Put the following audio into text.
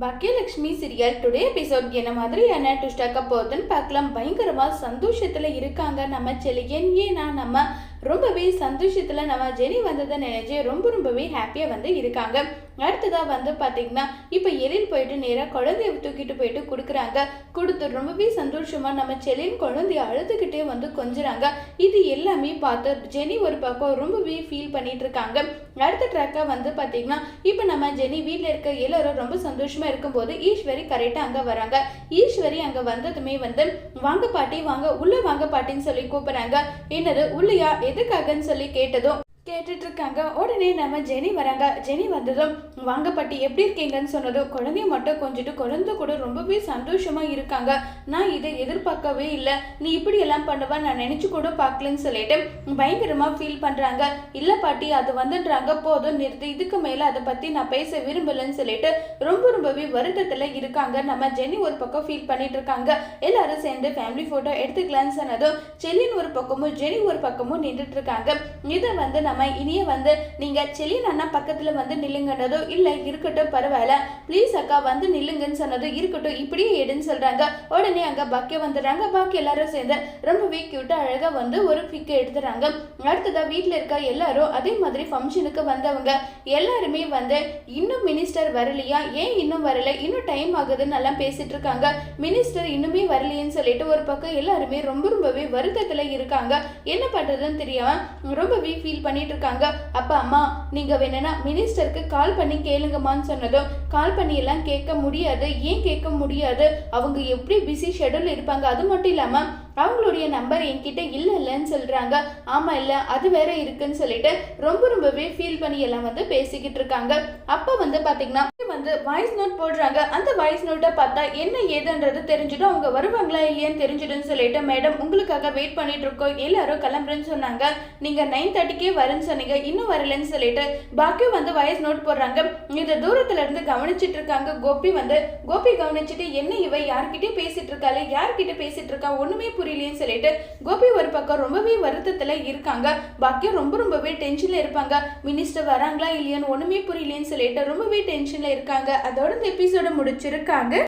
Baakiyalakshmi serial today episode என்ன மாதிரியான டுஸ்டாக்க போகுதுன்னு பார்க்கலாம். பயங்கரமாக சந்தோஷத்தில் இருக்காங்க நம்ம செலியன். ஏன்னா நம்ம ரொம்பவே சந்தோஷத்தில் நம்ம ஜெனி வந்ததை நினைச்சு ரொம்ப ரொம்பவே ஹாப்பியாக வந்து இருக்காங்க. அடுத்ததாக வந்து பார்த்திங்கன்னா இப்போ எழில் போயிட்டு நேராக குழந்தைய தூக்கிட்டு போயிட்டு கொடுக்குறாங்க. கொடுத்து ரொம்பவே சந்தோஷமாக நம்ம செலின் குழந்தைய அழுதுகிட்டே வந்து கொஞ்சுறாங்க. இது எல்லாமே பார்த்து ஜெனி ஒரு பக்கம் ரொம்பவே ஃபீல் பண்ணிட்டு இருக்காங்க. அடுத்த ட்ராக்காக வந்து பார்த்தீங்கன்னா இப்போ நம்ம ஜெனி வீட்டில் இருக்க எல்லாரும் ரொம்ப சந்தோஷமாக இருக்கும்போது ஈஸ்வரி கரெக்டாக அங்கே வராங்க. ஈஸ்வரி அங்கே வந்ததுமே வந்து வாங்க பாட்டி வாங்க உள்ள வாங்க பாட்டின்னு சொல்லி கூப்பிட்றாங்க. என்னது உள்ளையா எதுக்காகன்னு சொல்லி கேட்டதும் கேட்டுட்டு இருக்காங்க உடனே நம்ம ஜெனி வராங்க. ஜெனி வந்ததும் வாங்க பாட்டி எப்படி இருக்கீங்கன்னு சொன்னதும் குழந்தைய மட்டும் கொஞ்சிட்டு குழந்தை கூட ரொம்பவே சந்தோஷமா இருக்காங்க. நான் இதை எதிர்பார்க்கவே இல்லை. நீ இப்படி எல்லாம் பண்ணுவா நான் நினைச்சு கூட பார்க்கலன்னு சொல்லிட்டு பயங்கரமா ஃபீல் பண்றாங்க. இல்ல பாட்டி அது வந்துன்றாங்க. போதும் நிறுத்து. இதுக்கு மேல அதை பத்தி நான் பேச விரும்பலன்னு சொல்லிட்டு ரொம்ப ரொம்பவே வருத்தத்துல இருக்காங்க. நம்ம ஜெனி ஒரு பக்கம் ஃபீல் பண்ணிட்டு இருக்காங்க எல்லாரும் சேர்ந்து ஃபேமிலி போட்டோ எடுத்துக்கலாம்னு சொன்னதும் செல்லின் ஒரு பக்கமும் ஜெனி ஒரு பக்கமும் நின்றுட்டு இருக்காங்க இதை வந்து நம்ம இனிய வந்து நீங்க செல்லின் அண்ணா பக்கத்துல வந்து நில்லுங்கன்னதோ இல்லை இருக்கட்டும் பரவாயில்ல. ப்ளீஸ் அக்கா வந்து நில்லுங்கன்னு சொன்னதோ இருக்கட்டும் இப்படியே எடுன்னு சொல்றாங்க. உடனே அங்க பாக்கியம் வந்துடுறாங்க. பாக்கி எல்லாரும் சேர்ந்து ரொம்பவே கியூட்டா அழகா வந்து ஒரு பிக்கை எடுத்துறாங்க அடுத்ததா வீட்டில் இருக்க எல்லாரும் அதே மாதிரி ஃபங்க்ஷனுக்கு வந்தவங்க எல்லாருமே வந்து இன்னும் மினிஸ்டர் வரலையா? ஏன் இன்னும் வரல? இன்னும் டைம் ஆகுதுன்னு எல்லாம் பேசிட்டு இருக்காங்க. மினிஸ்டர் இன்னுமே வரலையேன்னு சொல்லிட்டு ஒரு பக்கம் எல்லாருமே ரொம்ப ரொம்பவே வருத்தத்துல இருக்காங்க. என்ன பண்றதுன்னு தெரியாம ரொம்பவே ஃபீல் பண்ணிட்டு இருக்காங்க அப்பா அம்மா நீங்க வேணும்னா மினிஸ்டருக்கு கால் பண்ணி கேளுங்கம்மான்னு சொன்னதும் கால் பண்ணி எல்லாம் கேட்க முடியாது. ஏன் கேட்க முடியாது? அவங்க எப்படி பிஸி ஷெட்யூல் இருப்பாங்க? அது மட்டும் இல்லாம அவங்களுடைய நம்பர் என்கிட்ட இல்லை இல்லைன்னு சொல்கிறாங்க ஆமாம் இல்லை அது வேற இருக்குன்னு சொல்லிட்டு ரொம்ப ரொம்பவே ஃபீல் பண்ணி எல்லாம் வந்து பேசிக்கிட்டு இருக்காங்க. அப்போ வந்து பார்த்தீங்கன்னா வந்து வாய்ஸ் நோட் போடுறாங்க. அந்த வாய்ஸ் நோட்டை பார்த்தா என்ன ஏதுன்றது தெரிஞ்சிடும். அவங்க வருவாங்களா இல்லையான்னு தெரிஞ்சிடும்னு சொல்லிட்டு மேடம் உங்களுக்காக வெயிட் பண்ணிட்டு இருக்கோம். எல்லாரும் கிளம்புறேன்னு சொன்னாங்க. நீங்கள் நைன் தேர்ட்டிக்கே வரேன்னு சொன்னீங்க. இன்னும் வரலன்னு சொல்லிட்டு பாக்கியும் வந்து வாய்ஸ் நோட் போடுறாங்க. இதை தூரத்துல இருந்து கவனிச்சிட்டு இருக்காங்க. கோபி வந்து கோபி கவனிச்சுட்டு என்ன இவ யார்கிட்டயும் பேசிட்டு இருக்காளே? யார்கிட்ட பேசிட்டு இருக்கா? ஒண்ணுமே புரியலையேன்னு சொல்லிட்டு கோபி ஒரு பக்கம் ரொம்பவே வருத்தத்துல இருக்காங்க. பாக்கியம் ரொம்ப ரொம்பவே டென்ஷன்ல இருப்பாங்க. மினிஸ்டர் வராங்களா இல்லையான்னு ஒண்ணுமே புரியலன்னு சொல்லிட்டு ரொம்பவே டென்ஷன்ல இருக்காங்க. அதோட இந்த எபிசோட முடிச்சிருக்காங்க.